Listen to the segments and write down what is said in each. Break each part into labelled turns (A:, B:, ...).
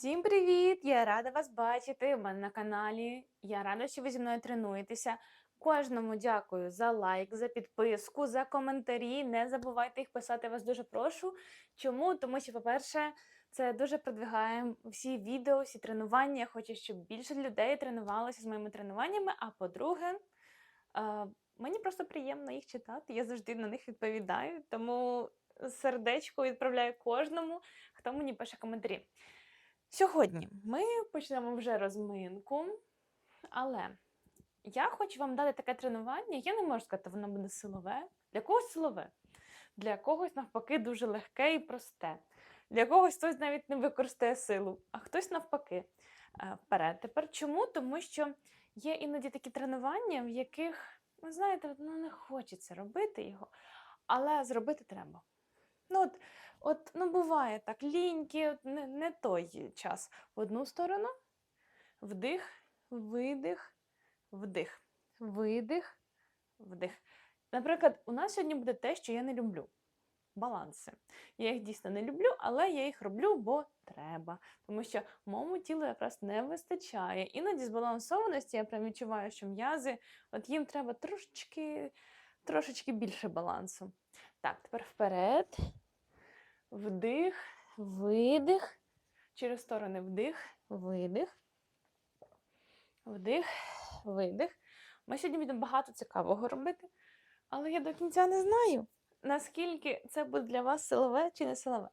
A: Всім привіт! Я рада вас бачити в мене на каналі. Я рада, що ви зі мною тренуєтеся. Кожному дякую за лайк, за підписку, за коментарі. Не забувайте їх писати, вас дуже прошу. Чому? Тому що, по-перше, це дуже продвигає всі відео, всі тренування. Я хочу, щоб більше людей тренувалося з моїми тренуваннями. А по-друге, е, мені просто приємно їх читати. Я завжди на них відповідаю. Тому сердечко відправляю кожному, хто мені пише коментарі. Сьогодні ми почнемо вже розминку, але я хочу вам дати таке тренування. Я не можу сказати, воно буде силове. Для когось силове, для когось, навпаки, дуже легке і просте. Для когось хтось навіть не використає силу, а хтось навпаки. Е, Вперед. Тепер чому? Тому що є іноді такі тренування, в яких, ви знаєте, ну не хочеться робити його, але зробити треба. Ну, от, от, ну, буває так, ліньки, не, не той час. В одну сторону, вдих, видих, вдих, видих, вдих. Наприклад, у нас сьогодні буде те, що я не люблю. Баланси. Я їх дійсно не люблю, але я їх роблю, бо треба. Тому що моєму тілу якраз не вистачає. Іноді збалансованості я прям відчуваю, що м'язи, от їм треба трошечки, трошечки більше балансу. Так, тепер вперед. Вдих, видих. Через сторони вдих, видих. Вдих, видих. Ми сьогодні будемо багато цікавого робити, але я до кінця не знаю, наскільки це буде для вас силове чи не силове.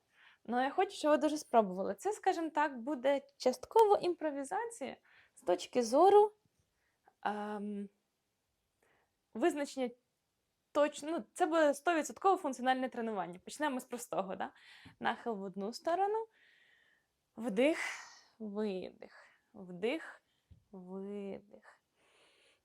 A: Ну, я хочу, щоб ви дуже спробували. Це, скажімо так, буде частково імпровізація з точки зору ем, визначення точно, ну, це буде 100% функціональне тренування. Почнемо з простого. Да? Нахил в одну сторону, вдих, видих, вдих, видих,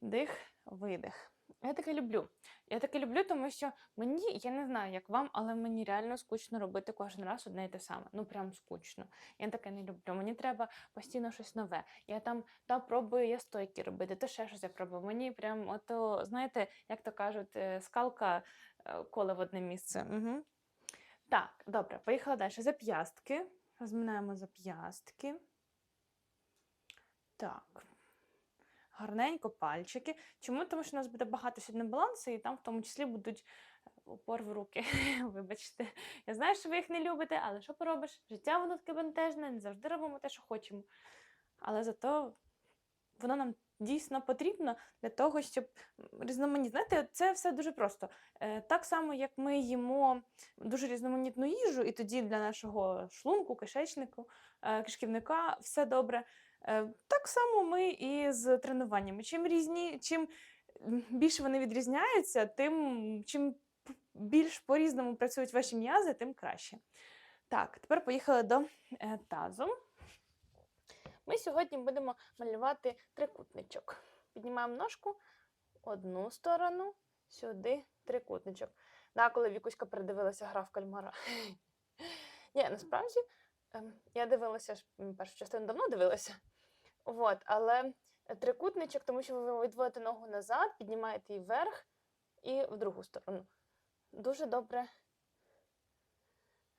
A: вдих, видих. Я таке люблю. Я таке люблю, тому що мені, я не знаю, як вам, але мені реально скучно робити кожен раз одне і те саме. Ну, прям скучно. Я таке не люблю. Мені треба постійно щось нове. Я там та пробую я стойки робити, то ще щось я пробую. Мені прям ото, знаєте, як то кажуть, е, скалка е, коле в одне місце. Угу. Так, добре, поїхала далі. Зап'ястки. Розминаємо зап'ястки. Так. Гарненько пальчики. Чому? Тому що у нас буде багато сьогодні балансу, і там в тому числі будуть е, упор в руки. Вибачте. Я знаю, що ви їх не любите, але що поробиш? Життя воно таке бентежне, не завжди робимо те, що хочемо. Але зато воно нам дійсно потрібно для того, щоб різноманітно. Знаєте, це все дуже просто. Е, Так само, як ми їмо дуже різноманітну їжу, і тоді для нашого шлунку, кишечнику, е, кишківника все добре. Е, Так само ми і з тренуваннями. Чим різні, чим більше вони відрізняються, тим чим більш по-різному працюють ваші м'язи, тим краще. Так, тепер поїхали до е, тазу. Ми сьогодні будемо малювати трикутничок. Піднімаємо ножку одну сторону, сюди трикутничок. Да, коли Вікуська передивилася гра в кальмара. Ні, насправді ем, я дивилася першу частину давно дивилася. От, але трикутничок, тому що ви відводите ногу назад, піднімаєте її вверх і в другу сторону. Дуже добре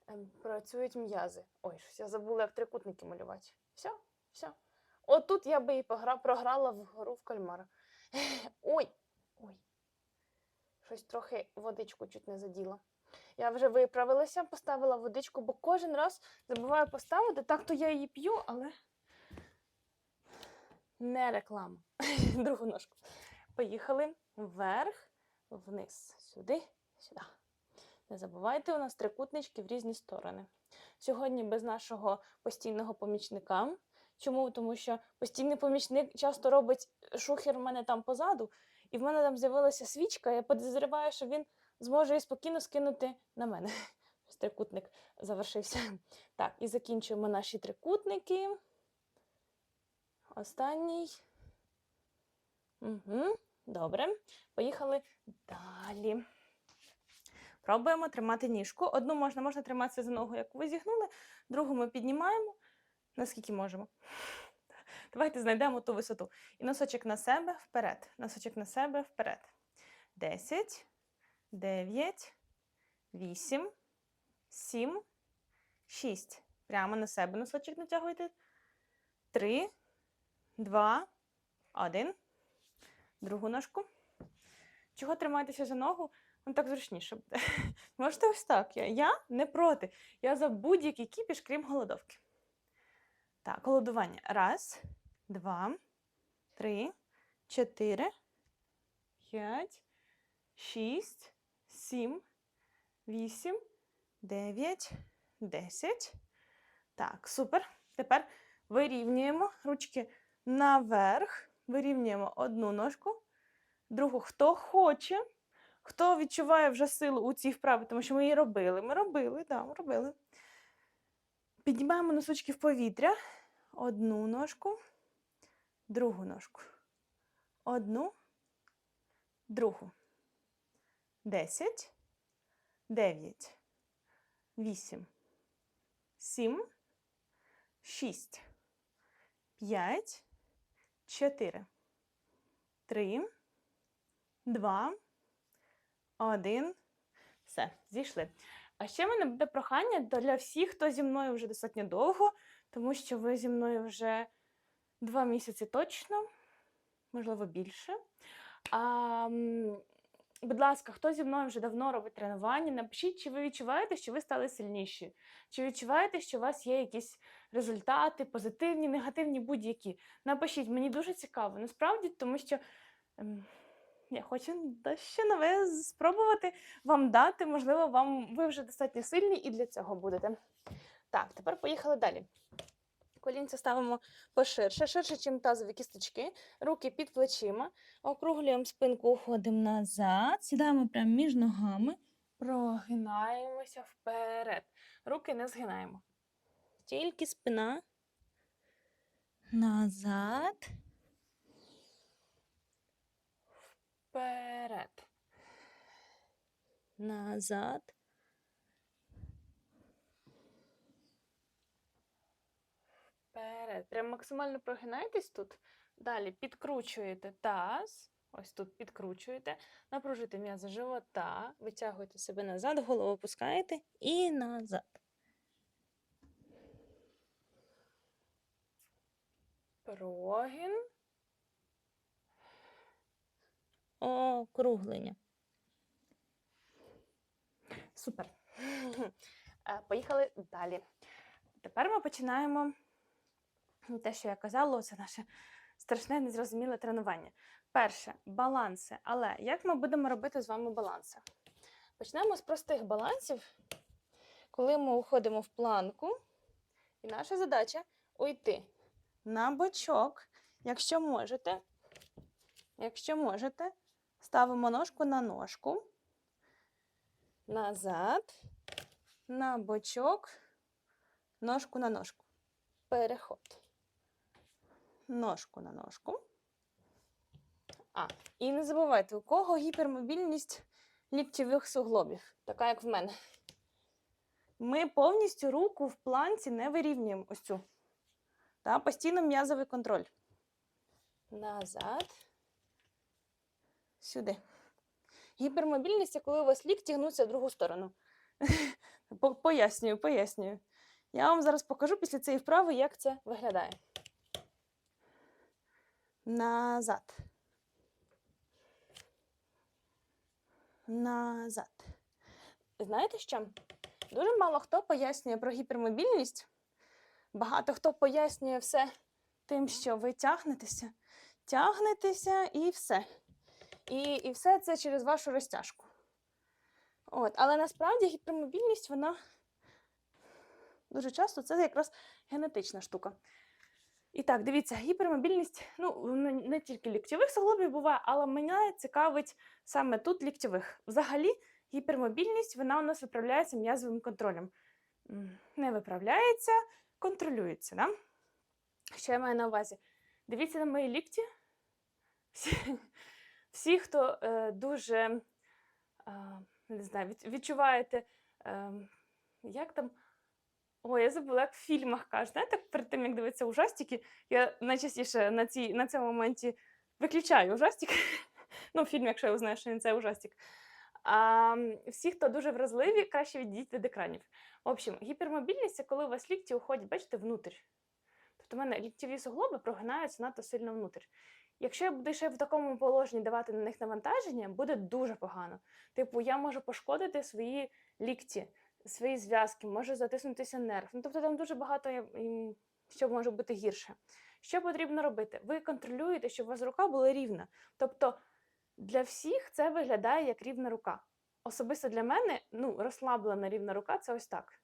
A: ем, працюють м'язи. Ой, щось я забула, як трикутники малювати. Все, все. От тут я би і погра... програла в гру в кальмара. Ой, ой. Щось трохи водичку чуть не заділа. Я вже виправилася, поставила водичку, бо кожен раз забуваю поставити. Так то я її п'ю, але не реклама. Другу ножку. Поїхали вверх, вниз, сюди, сюди. Не забувайте, у нас трикутнички в різні сторони. Сьогодні без нашого постійного помічника. Чому? Тому що постійний помічник часто робить шухер в мене там позаду, і в мене там з'явилася свічка. Я підозрюваю, що він зможе її спокійно скинути на мене. Трикутник завершився. Так, і закінчуємо наші трикутники. Останній. Угу, добре. Поїхали далі. Пробуємо тримати ніжку. Одну можна, можна триматися за ногу, як ви зігнули, другу ми піднімаємо, наскільки можемо. Давайте знайдемо ту висоту. І носочок на себе вперед. Носочок на себе вперед. 10, 9, 8, 7, 6. Прямо на себе носочок натягуйте. три, два, один. Другу ножку. Чого тримаєтеся за ногу? Ну так зручніше буде. Можете ось так. Я, я не проти. Я за будь-який кіпіш, крім голодовки. Так, голодування. Раз, два, три, чотири, п'ять, шість, сім, вісім, дев'ять, десять. Так, супер. Тепер вирівнюємо ручки наверх. Вирівнюємо одну ножку, другу. Хто хоче, хто відчуває вже силу у цій вправі, тому що ми її робили. Ми робили, так, ми робили. Піднімаємо носочки в повітря. Одну ножку, другу ножку. Одну, другу. Десять, дев'ять, вісім, сім, шість, п'ять, чотири, три, два, один. Все, зійшли. А ще в мене буде прохання для всіх, хто зі мною вже достатньо довго, тому що ви зі мною вже два місяці точно, можливо, більше. А, будь ласка, хто зі мною вже давно робить тренування, напишіть, чи ви відчуваєте, що ви стали сильніші, чи відчуваєте, що у вас є якісь результати, позитивні, негативні, будь-які. Напишіть, мені дуже цікаво, насправді, тому що. ем, Я хочу дещо нове спробувати вам дати. Можливо, вам ви вже достатньо сильні і для цього будете. Так, тепер поїхали далі. Колінця ставимо поширше, ширше, ніж тазові кісточки, руки під плечима, округлюємо спинку, уходимо назад, сідаємо прямо між ногами, прогинаємося вперед. Руки не згинаємо. Тільки спина. Назад. Вперед. Назад. Вперед. Прям максимально прогинайтесь тут. Далі підкручуєте таз. Ось тут підкручуєте. Напружуйте м'язи живота. Витягуєте себе назад, голову опускаєте і назад. Прогін. Округлення. Супер. Е, Поїхали далі. Тепер ми починаємо те, що я казала, це наше страшне незрозуміле тренування. Перше баланси. Але як ми будемо робити з вами баланси? Почнемо з простих балансів, коли ми уходимо в планку, і наша задача уйти на бочок, якщо можете. Якщо можете, ставимо ножку на ножку, назад, на бочок, ножку на ножку. Переход. Ножку на ножку. А, і не забувайте, у кого гіпермобільність ліктєвих суглобів, така як в мене. Ми повністю руку в планці не вирівнюємо ось цю. Та, постійно м'язовий контроль. Назад. Сюди. Гіпермобільність це коли у вас лікті гнуться в другу сторону. Пояснюю, пояснюю. Я вам зараз покажу після цієї вправи, як це виглядає. Назад. Назад. Знаєте що? Дуже мало хто пояснює про гіпермобільність. Багато хто пояснює все тим, що ви тягнетеся, тягнетеся і все. І, і все це через вашу розтяжку. От. Але насправді гіпермобільність, вона дуже часто це якраз генетична штука. І так, дивіться, гіпермобільність, ну, не, тільки ліктєвих суглобів буває, але мене цікавить саме тут ліктєвих. Взагалі, гіпермобільність, вона у нас виправляється м'язовим контролем. Не виправляється, контролюється. Да? Що я маю на увазі? Дивіться на мої лікті. Всі, всі хто е, дуже е, не знаю, відчуваєте, е, як там. Ой, я забула, як в фільмах кажуть. Знаєте, перед тим, як дивитися ужастики, я найчастіше на, цій, на цьому моменті виключаю ужастик. ну, фільм, якщо я узнаю, що він це ужастик. А всі, хто дуже вразливі, краще відійдіть від екранів. В общем, гіпермобільність це коли у вас лікті уходять, бачите, внутрь. Тобто в мене ліктєві суглоби прогинаються надто сильно внутрь. Якщо я буду ще в такому положенні давати на них навантаження, буде дуже погано. Типу, я можу пошкодити свої лікті, свої зв'язки, може затиснутися нерв. Ну, тобто там дуже багато що може бути гірше. Що потрібно робити? Ви контролюєте, щоб у вас рука була рівна. Тобто для всіх це виглядає як рівна рука. Особисто для мене ну, розслаблена рівна рука це ось так.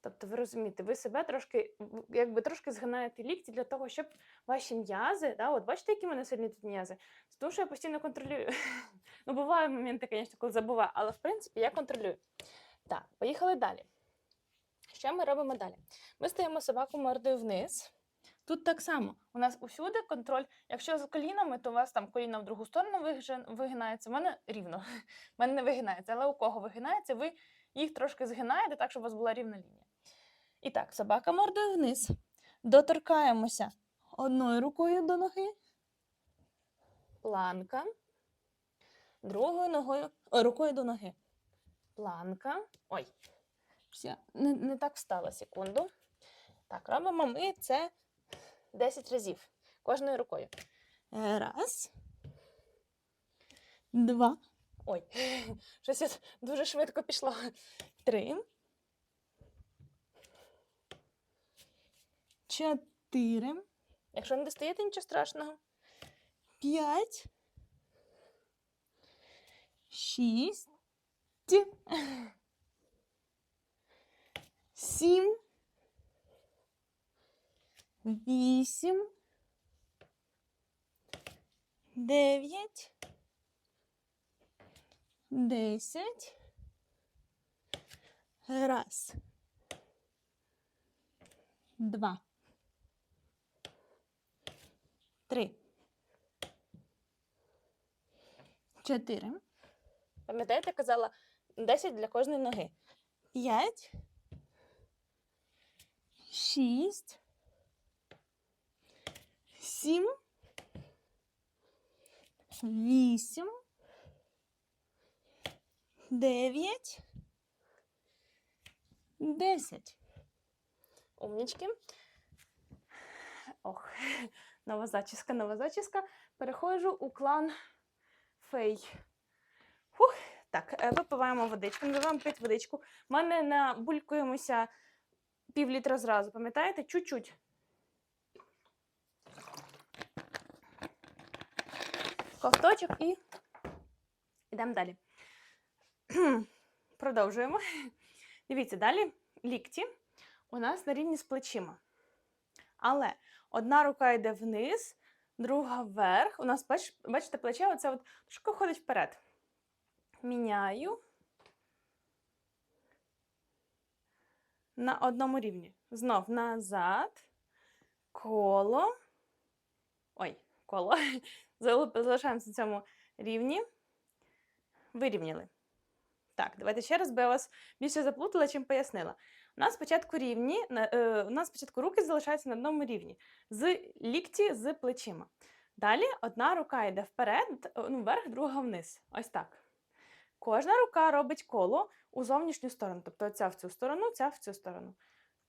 A: Тобто, ви розумієте, ви себе трошки, якби трошки згинаєте лікті для того, щоб ваші м'язи, да, от бачите, які в мене сильні тут м'язи? Тому що я постійно контролюю. ну, бувають моменти, звісно, коли забуваю, але в принципі я контролюю. Так, поїхали далі. Що ми робимо далі? Ми стаємо собаку мордою вниз. Тут так само. У нас усюди контроль. Якщо з колінами, то у вас там коліна в другу сторону вигинається. У мене рівно. У мене не вигинається, але у кого вигинається, ви їх трошки згинаєте так, щоб у вас була рівна лінія. І так, собака мордою вниз. Доторкаємося одною рукою до ноги. Планка. Другою ногою, рукою до ноги. Планка. Ой. Все, не, не так встала секунду. Так, робимо ми це 10 разів. Кожною рукою. Е, Раз. Два. Ой, щось я дуже швидко пішло. Три. Чотири. Якщо не достаєте, нічого страшного. П'ять. Шість. Сім. Вісім. Дев'ять. Десять. Раз. Два. Три. Чотири. Пам'ятаєте, казала 10 для кожної ноги. П'ять. Шість. Сім. Вісім. Дев'ять. Десять. Умнічки. Ох, нова зачіска, нова зачіска. Переходжу у клан фей. Фух. Так, е, випиваємо водичку, називаємо пити водичку. У мене набулькуємося пів літра зразу, пам'ятаєте? Чуть-чуть. Ковточок і йдемо далі. Продовжуємо. Дивіться, далі лікті у нас на рівні з плечима. Але одна рука йде вниз, друга вверх. У нас, бачите, плече оце от трошки ходить вперед. Міняю на одному рівні. Знов назад, коло. Ой, коло. Залишаємося на цьому рівні. Вирівняли. Так, давайте ще раз, бо я вас більше заплутала, чим пояснила. У нас спочатку рівні, е, у нас спочатку руки залишаються на одному рівні, з лікті з плечима. Далі одна рука йде вперед, ну, вверх, друга вниз. Ось так. Кожна рука робить коло у зовнішню сторону, тобто ця в цю сторону, ця в цю сторону.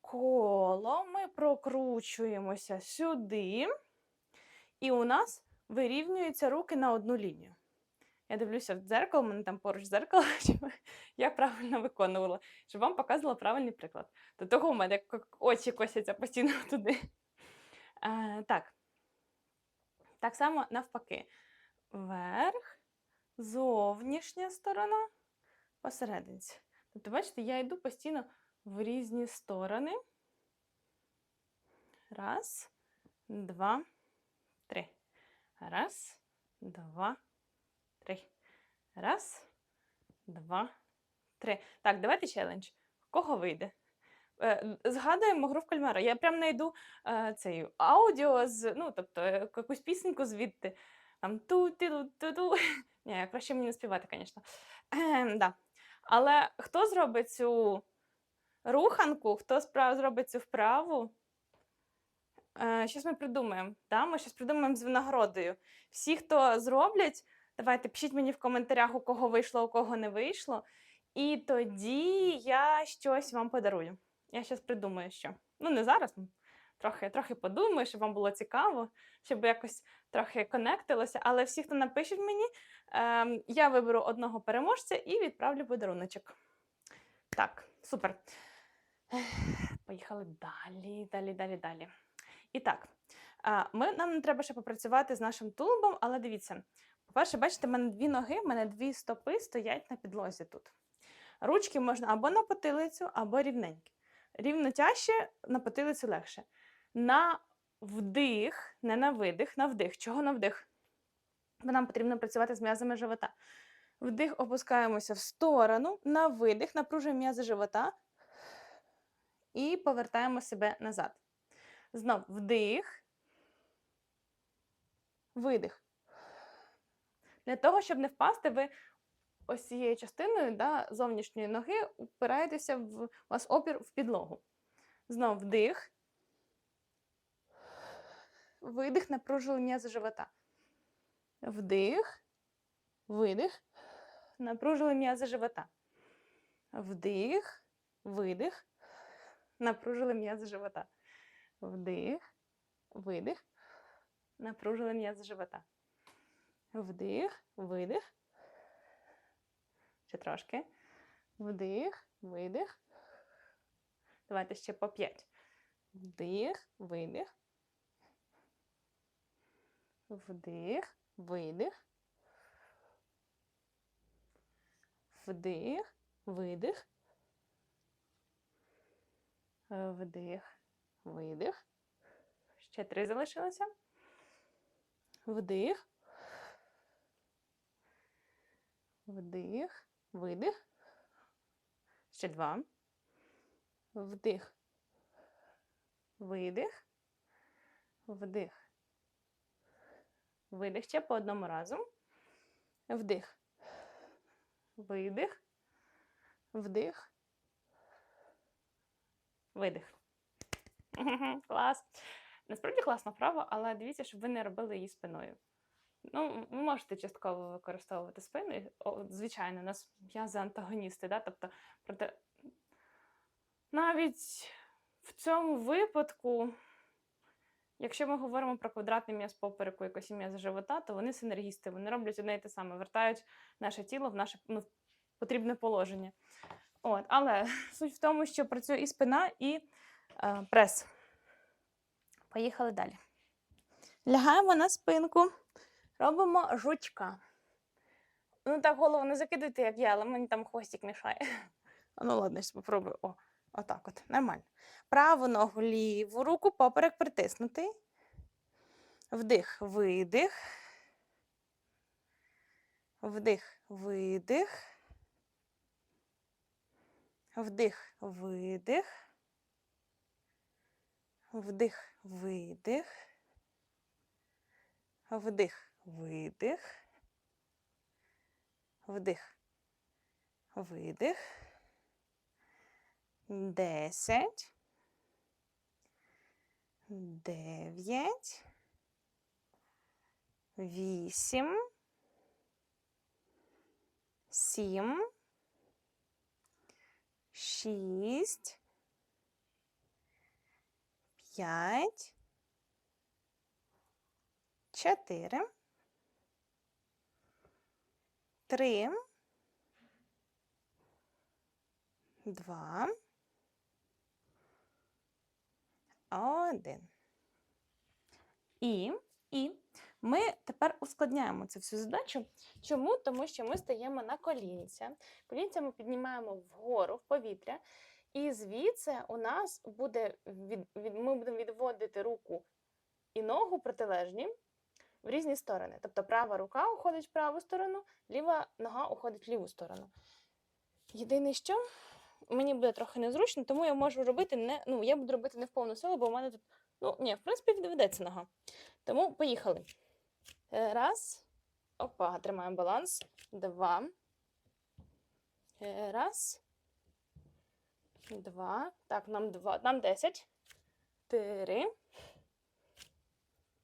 A: Коло ми прокручуємося сюди, і у нас вирівнюються руки на одну лінію. Я дивлюся в дзеркало, у мене там поруч дзеркало, я правильно виконувала, щоб вам показувала правильний приклад. До того у мене очі косяться постійно туди. Е, так. Так само навпаки. Вверх, зовнішня сторона, посерединці. Тобто, бачите, я йду постійно в різні сторони. Раз, два, три. Раз, два, три. Раз, два, три. Так, давайте челендж. Кого вийде? Е, Згадуємо гру в кальмара. Я прям знайду е, цей аудіо з, ну, тобто, е, якусь пісеньку звідти. Там ту ти ту ту ту Ні, краще мені не співати, звісно. Ем, да. Але хто зробить цю руханку, хто справ зробить цю вправу? Е, щось ми придумаємо. Да? Ми щось придумаємо з винагородою. Всі, хто зроблять, давайте пишіть мені в коментарях, у кого вийшло, у кого не вийшло. І тоді я щось вам подарую. Я щось придумаю, що. Ну, не зараз, трохи, трохи подумаю, щоб вам було цікаво, щоб якось трохи конектилося. Але всі, хто напишуть мені, ем, я виберу одного переможця і відправлю подаруночок. Так, супер. Поїхали далі, далі, далі, далі. І так, ми, нам треба ще попрацювати з нашим тулубом, але дивіться. По-перше, бачите, в мене дві ноги, в мене дві стопи стоять на підлозі тут. Ручки можна або на потилицю, або рівненькі. Рівно тяжче, на потилицю легше. На вдих, не на видих, на вдих. Чого на вдих? Бо нам потрібно працювати з м'язами живота. Вдих опускаємося в сторону, на видих, напружуємо м'язи живота і повертаємо себе назад. Знов вдих, видих. Для того, щоб не впасти, ви ось цією частиною да, зовнішньої ноги впираєтеся в у вас опір в підлогу. Знов вдих. Видих, напружили м'язи живота. Вдих, видих, напружили м'язи живота. Вдих, видих, напружили м'язи живота. Вдих, видих, напружили м'язи живота. Вдих, видих. Ще трошки. Вдих, видих. Давайте ще по п'ять. Вдих, видих. Вдих, видих. Вдих, видих. Вдих, видих. Ще три залишилося. Вдих. Вдих, видих. Ще два. Вдих. Видих. Вдих. Видих ще по одному разу. Вдих. Видих. Вдих. Видих. Клас. Насправді класна вправа, але дивіться, щоб ви не робили її спиною. Ну, ви можете частково використовувати спину. Звичайно, у нас м'язи антагоністи, да? тобто проте навіть в цьому випадку, якщо ми говоримо про квадратний м'яз попереку, якось і м'яз живота, то вони синергісти, вони роблять одне і те саме, вертають наше тіло в наше ну, потрібне положення. От, але суть в тому, що працює і спина, і е, прес. Поїхали далі. Лягаємо на спинку. Робимо жучка. Ну так голову не закидуйте, як я, але мені там хвостик мішає. Ну ладно, я спробую. О, отак от. Нормально. Праву ногу, ліву руку поперек притиснути. Вдих, видих. Вдих, видих. Вдих, видих. Вдих, видих. Вдих, видих. Вдих. Видих. Десять. Дев'ять. Вісім. Сім. Шість. П'ять. Чотири. Три. Два. Один. І, і ми тепер ускладняємо цю всю задачу. Чому? Тому що ми стаємо на колінця. Колінця ми піднімаємо вгору в повітря, і звідси у нас буде від, від, ми будемо відводити руку і ногу протилежні в різні сторони. Тобто права рука уходить в праву сторону, ліва нога уходить в ліву сторону. Єдине, що мені буде трохи незручно, тому я можу робити не. Ну, я буду робити не в повну силу, бо в мене тут. Ну, ні, в принципі, відведеться нога. Тому поїхали. Е, Раз. Опа, тримаємо баланс. Два. Е, Раз. Два. Так, нам два. Нам десять. Три.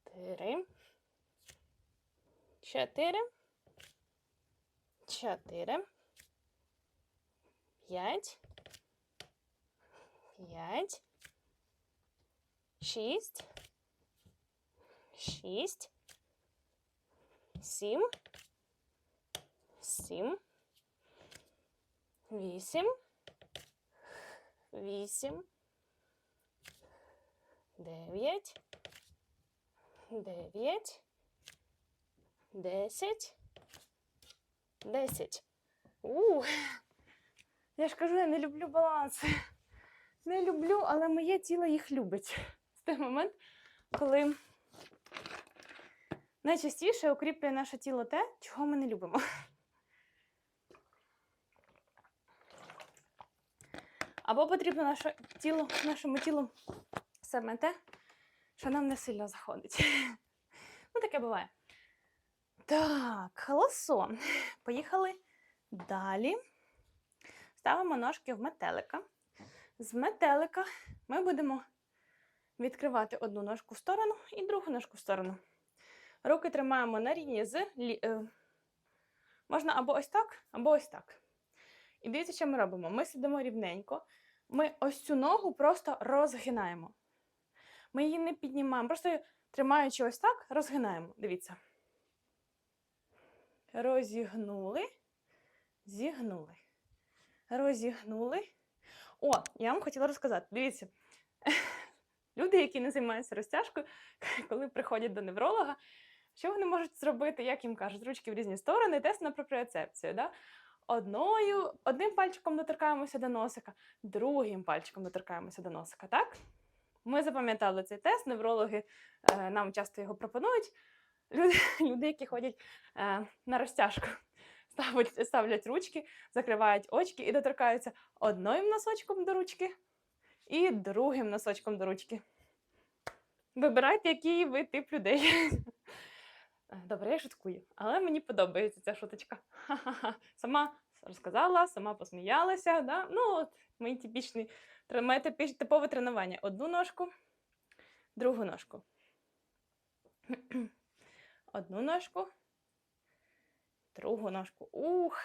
A: Три. Чотири. Чотири. П'ять. П'ять. шість, шість, сім, сім, вісім, вісім, дев'ять, дев'ять, десять, десять. У, я ж кажу, я не люблю баланси. Не люблю, але моє тіло їх любить. З той момент, коли найчастіше укріплює наше тіло те, чого ми не любимо. Або потрібно наше тіло, нашому тілу саме те, що нам не сильно заходить. Ну, таке буває. Так, холосон. Поїхали далі. Ставимо ножки в метелика. З метелика ми будемо відкривати одну ножку в сторону і другу ножку в сторону. Руки тримаємо на рівні з е, можна або ось так, або ось так. І дивіться, що ми робимо. Ми сидимо рівненько. Ми ось цю ногу просто розгинаємо. Ми її не піднімаємо, просто тримаючи ось так, розгинаємо. Дивіться. Розігнули, зігнули. Розігнули. О, я вам хотіла розказати. Дивіться, люди, які не займаються розтяжкою, коли приходять до невролога, що вони можуть зробити, як їм кажуть, ручки в різні сторони, тест на пропріоцепцію. Да? Одною, одним пальчиком доторкаємося до носика, другим пальчиком доторкаємося до носика, так? Ми запам'ятали цей тест, неврологи е, нам часто його пропонують. Люди, люди які ходять е, на розтяжку, ставлять, ставлять ручки, закривають очки і доторкаються одним носочком до ручки і другим носочком до ручки. Вибирайте, який ви тип людей. Е, Добре, я шуткую, але мені подобається ця шуточка. Ха-ха-ха. Сама розказала, сама посміялася. Да? Ну, от, мої типічні, моє типове тренування. Одну ножку, другу ножку. Одну ножку, другу ножку. Ух!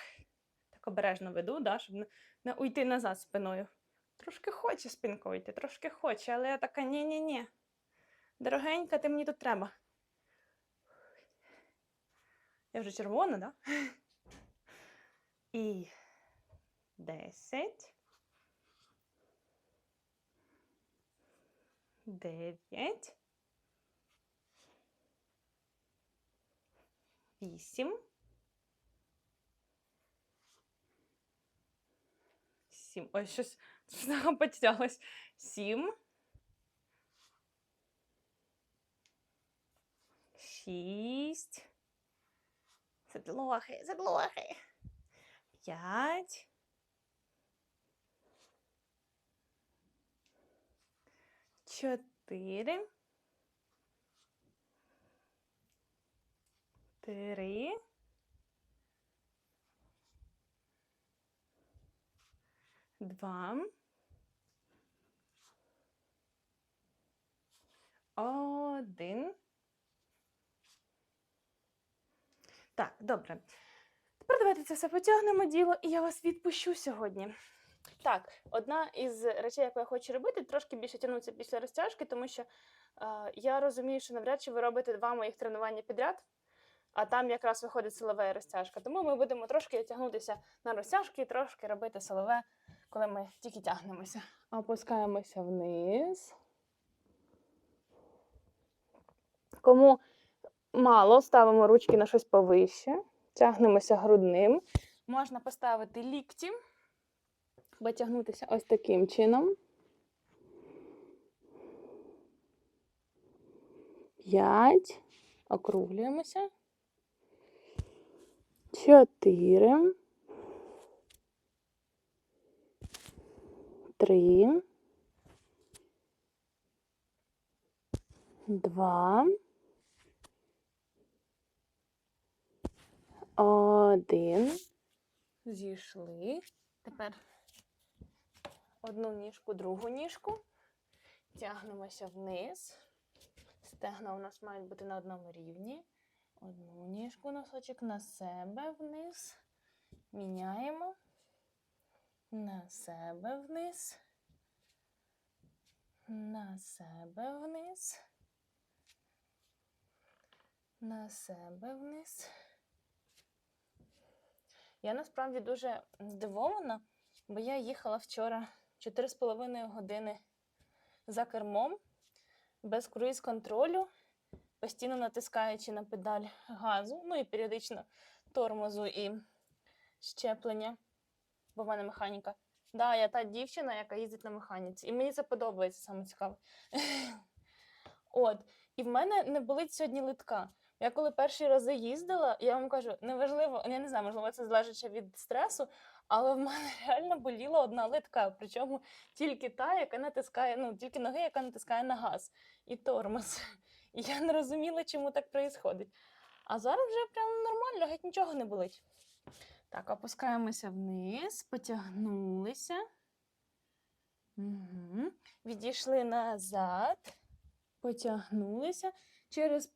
A: Так обережно веду, да, щоб не, не уйти назад спиною. Трошки хоче спинкою йти, трошки хоче, але я така ні-ні-ні. Дорогенька, ти мені тут треба. Я вже червона, да? І десять. Дев'ять. Вісім. Сім. Ой, щось потерялась. Сім. Шість. Задлохи, задлохи. П'ять. Чотири. Три. Два. Один. Так, добре. Тепер давайте це все потягнемо діло, і я вас відпущу сьогодні. Так, одна із речей, яку я хочу робити, трошки більше тягнутися після розтяжки, тому що е, я розумію, що навряд чи ви робите два моїх тренування підряд, а там якраз виходить силова розтяжка. Тому ми будемо трошки тягнутися на розтяжки і трошки робити силове, коли ми тільки тягнемося. Опускаємося вниз. Кому мало, ставимо ручки на щось повище, тягнемося грудним. Можна поставити лікті, витягнутися ось таким чином. П'ять. Округлюємося. Чотири. Три. Два. Один. Зійшли. Тепер одну ніжку, другу ніжку. Тягнемося вниз. Стегна у нас мають бути на одному рівні. Одну ніжку носочок на себе вниз. Міняємо. На себе вниз. на себе вниз, на себе вниз. Я насправді дуже здивована, бо я їхала вчора 4,5 години за кермом, без круїз-контролю, постійно натискаючи на педаль газу, ну і періодично тормозу і щеплення, бо в мене механіка. Да, я та дівчина, яка їздить на механіці. І мені це подобається саме цікаве. От. І в мене не болить сьогодні литка. Я коли перші рази їздила, я вам кажу, неважливо, я не знаю, можливо, це залежить від стресу, але в мене реально боліла одна литка. Причому тільки та, яка натискає, ну, тільки ноги, яка натискає на газ і тормоз. І я не розуміла, чому так відбувається. А зараз вже прям нормально, геть нічого не болить. Так, опускаємося вниз, потягнулися. Угу. Відійшли назад, потягнулися через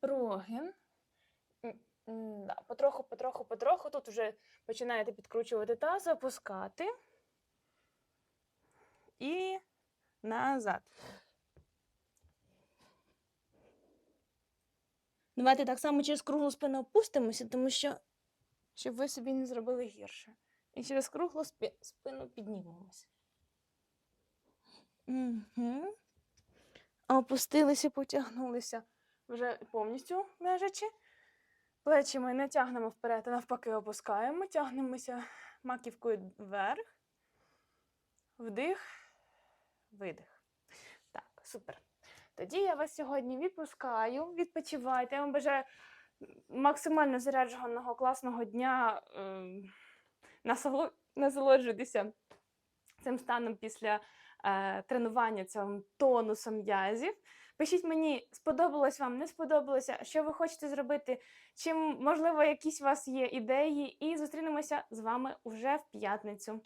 A: м, Да, потроху, потроху, потроху. Тут вже починаєте підкручувати таз, опускати. І назад. Давайте так само через круглу спину опустимося, тому що щоб ви собі не зробили гірше. І через круглу спі- спину піднімемося. Угу. Опустилися, потягнулися вже повністю лежачи. Плечі ми не тягнемо вперед, а навпаки опускаємо, тягнемося маківкою вверх. Вдих, видих. Так, супер. Тоді я вас сьогодні відпускаю. Відпочивайте. Я вам бажаю максимально зарядженого класного дня. ем, Насолоджуйтеся цим станом після е, тренування, цим тонусом м'язів. Пишіть мені, сподобалось вам, не сподобалося, що ви хочете зробити, чим, можливо, якісь у вас є ідеї, і зустрінемося з вами уже в п'ятницю.